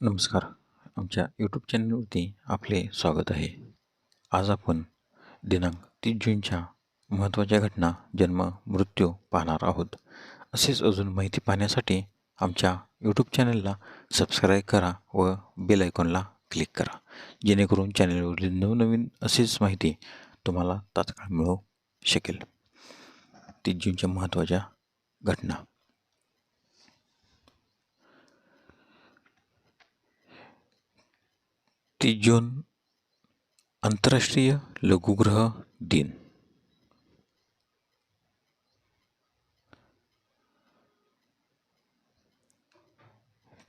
नमस्कार. आमच्या यूट्यूब चॅनलवरती आपले स्वागत आहे. आज आपण दिनांक तीस जूनच्या महत्त्वाच्या घटना जन्म मृत्यू पाहणार आहोत. असेच अजून माहिती पाहण्यासाठी आमच्या यूट्यूब चॅनलला सबस्क्राईब करा व बेल आयकॉनला क्लिक करा. जेणेकरून चॅनलवरील नवनवीन असेच माहिती तुम्हाला तात्काळ मिळू शकेल. तीस जूनच्या महत्त्वाच्या घटना. तीस जून आंतरराष्ट्रीय लघुग्रह दिन.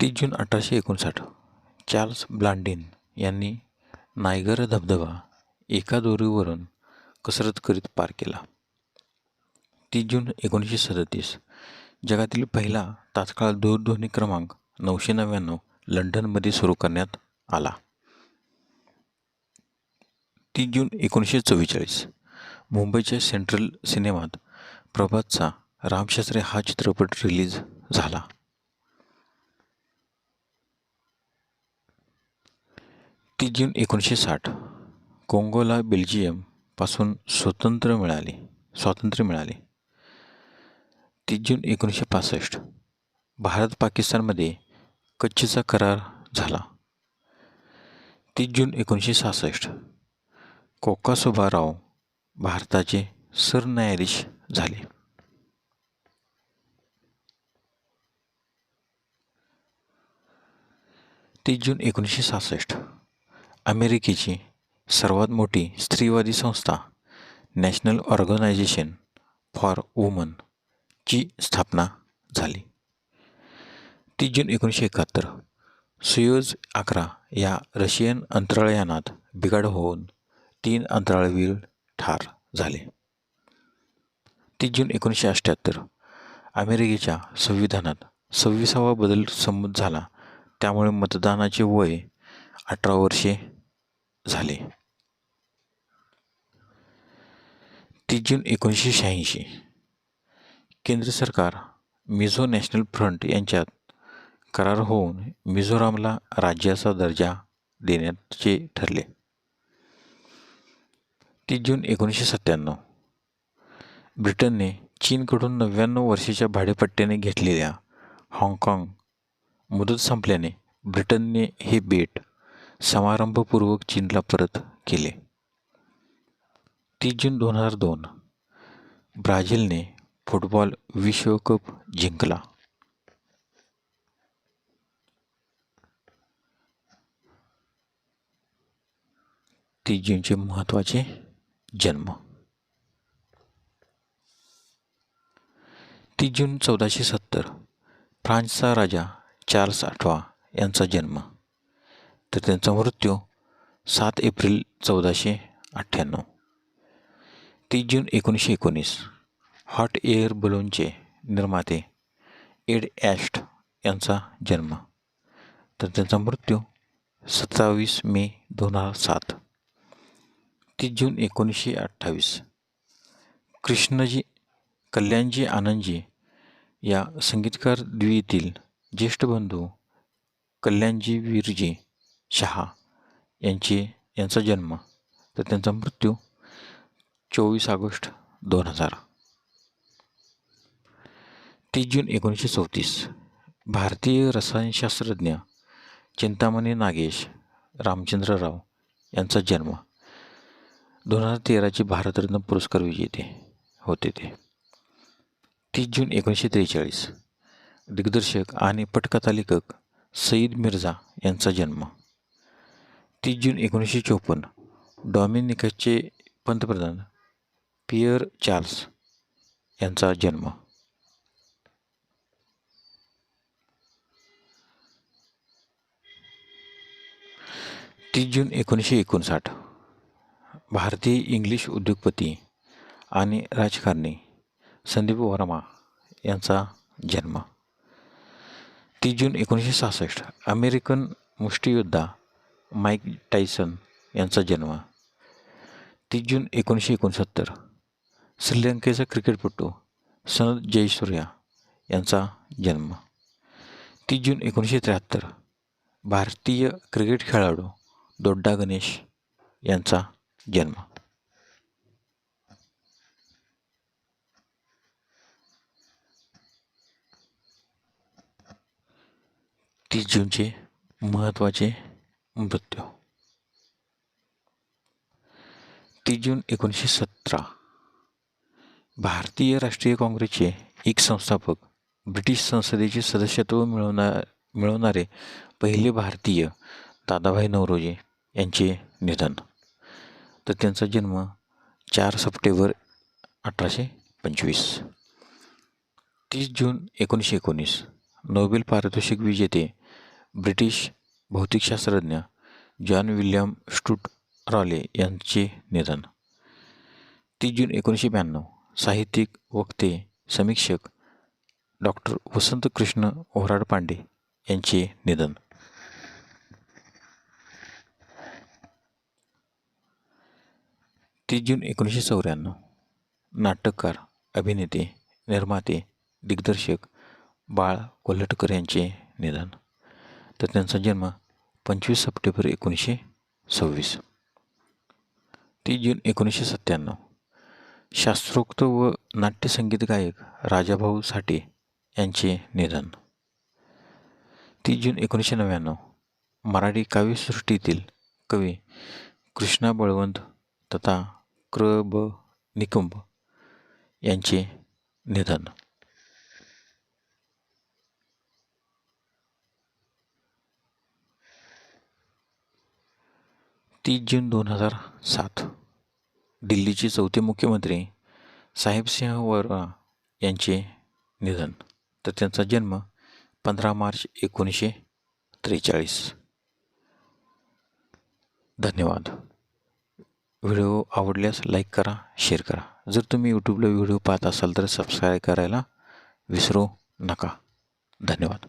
तीस जून अठराशे एकोणसाठ चार्ल्स ब्लांडिन यांनी नायगर धबधबा एका दोरीवरून कसरत करीत पार केला. तीस जून एकोणीसशे सदतीस जगातील पहिला तात्काळ दूरध्वनी क्रमांक नऊशे नव्याण्णव लंडनमध्ये सुरू करण्यात आला. तीन जून एकोणीसशे चव्वेचाळीस. मुंबईच्या सेंट्रल सिनेमात प्रभातचा रामशास्त्री हा चित्रपट रिलीज झाला. तीस जून एकोणीसशे साठ कोंगोला बेल्जियमपासून स्वतंत्र मिळाले स्वातंत्र्य मिळाले. तीस जून एकोणीसशे पासष्ट भारत पाकिस्तानमध्ये कच्छचा करार झाला. तीस जून एकोणीसशे सहासष्ट कोकासोबाराव भारताचे सरन्यायाधीश झाले. तीस जून एकोणीसशे सहासष्ट अमेरिकेची सर्वात मोठी स्त्रीवादी संस्था नॅशनल ऑर्गनायझेशन फॉर वुमन ची स्थापना झाली. तीस जून एकोणीसशे एकाहत्तर सुयोज अकरा या रशियन अंतराळयानात बिघाड होऊन तीन अंतराळवीर ठार झाले. तीस जून एकोणीसशे अठ्ठ्याहत्तर अमेरिकेच्या संविधानात सव्वीसावा बदल संमत झाला. त्यामुळे मतदानाचे वय अठरा वर्षे झाले. तीस जून एकोणीसशे शहाऐंशी केंद्र सरकार मिझो नॅशनल फ्रंट यांच्यात करार होऊन मिझोरामला राज्याचा दर्जा देण्याचे ठरले. तीस जून एकोणीसशे सत्त्याण्णव. ब्रिटनने चीनकडून नव्याण्णव वर्षाच्या भाडेपट्ट्याने घेतलेल्या हाँगकाँग मुदत संपल्याने ब्रिटनने हे बेट समारंभपूर्वक चीनला परत केले. तीस जून दोन हजार दोन ब्राझीलने फुटबॉल विश्वकप जिंकला. तीस जूनचे महत्त्वाचे जन्म. तीस जून चौदाशे सत्तर फ्रान्सचा राजा चार्ल्स आठवा यांचा जन्म. तर त्यांचा मृत्यू सात एप्रिल चौदाशे अठ्ठ्याण्णव. तीस जून एकोणीसशे एकोणीस हॉट एअर बलूनचे निर्माते एड ॲस्ट यांचा जन्म. तर त्यांचा मृत्यू सत्तावीस मे दोन हजार सात. तीस जून एकोणीसशे अठ्ठावीस. कृष्णजी कल्याणजी आनंदजी या संगीतकार द्वितील ज्येष्ठ बंधू कल्याणजी वीरजी शहा यांचे यांचा जन्म तर त्यांचा मृत्यू चोवीस ऑगस्ट दोन हजार. तीस जून एकोणीसशे चौतीस. भारतीय रसायनशास्त्रज्ञ चिंतामणी नागेश रामचंद्रराव यांचा जन्म दोन हजार तेराचे भारतरत्न पुरस्कार विजेते होते ते. तीस जून एकोणीसशे त्रेचाळीस. दिग्दर्शक आणि पटकथा लेखक सईद मिर्झा यांचा जन्म. तीस जून एकोणीसशे चोपन्न. डॉमिनिकाचे पंतप्रधान पियर चार्ल्स यांचा जन्म. तीस जून एकोणीसशे एकोणसाठ. भारतीय इंग्लिश उद्योगपती आणि राजकारणी संदीप वर्मा यांचा जन्म. तीस जून एकोणीसशे सहासष्ट अमेरिकन मुष्टियोद्धा माईक टायसन यांचा जन्म. तीस जून एकोणीसशे एकोणसत्तर श्रीलंकेचा क्रिकेटपटू सनद जयसूर्या यांचा जन्म. तीस जून एकोणीसशे त्र्याहत्तर भारतीय क्रिकेट खेळाडू दोड्डा गणेश यांचा जन्म तीस जूनचे महत्त्वाचे मृत्यू. तीस जून एकोणीसशे सतरा. भारतीय राष्ट्रीय काँग्रेसचे एक संस्थापक, ब्रिटिश संसदेचे सदस्यत्व मिळवणार मिळवणारे पहिले भारतीय दादाभाई नवरोजी यांचे निधन. तर त्यांचा जन्म चार सप्टेंबर अठराशे पंचवीस. तीस जून एकोणीसशे एकोणीस. नोबेल पारितोषिक विजेते ब्रिटिश भौतिकशास्त्रज्ञ जॉन विल्यम स्टूट रॉले यांचे निधन. तीस जून एकोणीसशे ब्याण्णव. साहित्यिक वक्ते समीक्षक डॉक्टर वसंत कृष्ण ओराड पांडे यांचे निधन. तीस जून एकोणीसशे चौऱ्याण्णव. नाटककार अभिनेते निर्माते दिग्दर्शक बाळ कोल्हटकर यांचे निधन. तर त्यांचा जन्म पंचवीस सप्टेंबर एकोणीसशे सव्वीस. तीस जून एकोणीसशे सत्त्याण्णव. शास्त्रोक्त व नाट्यसंगीत गायक राजाभाऊ साठे यांचे निधन. तीस जून एकोणीसशे नव्याण्णव. मराठी काव्यसृष्टीतील कवी कृष्णा बळवंत तथा क्र ब निकुंभ यांचे निधन. तीस जून दोन हजार सात दिल्लीचे चौथे मुख्यमंत्री साहेबसिंह वर्मा यांचे निधन. तर त्यांचा जन्म पंधरा मार्च एकोणीसशे त्रेचाळीस. धन्यवाद. व्हिडिओ आवडल्यास लाईक करा शेअर करा. जर तुम्ही यूट्यूबला व्हिडिओ पाहत असाल तर सबस्क्राईब करायला विसरू नका. धन्यवाद.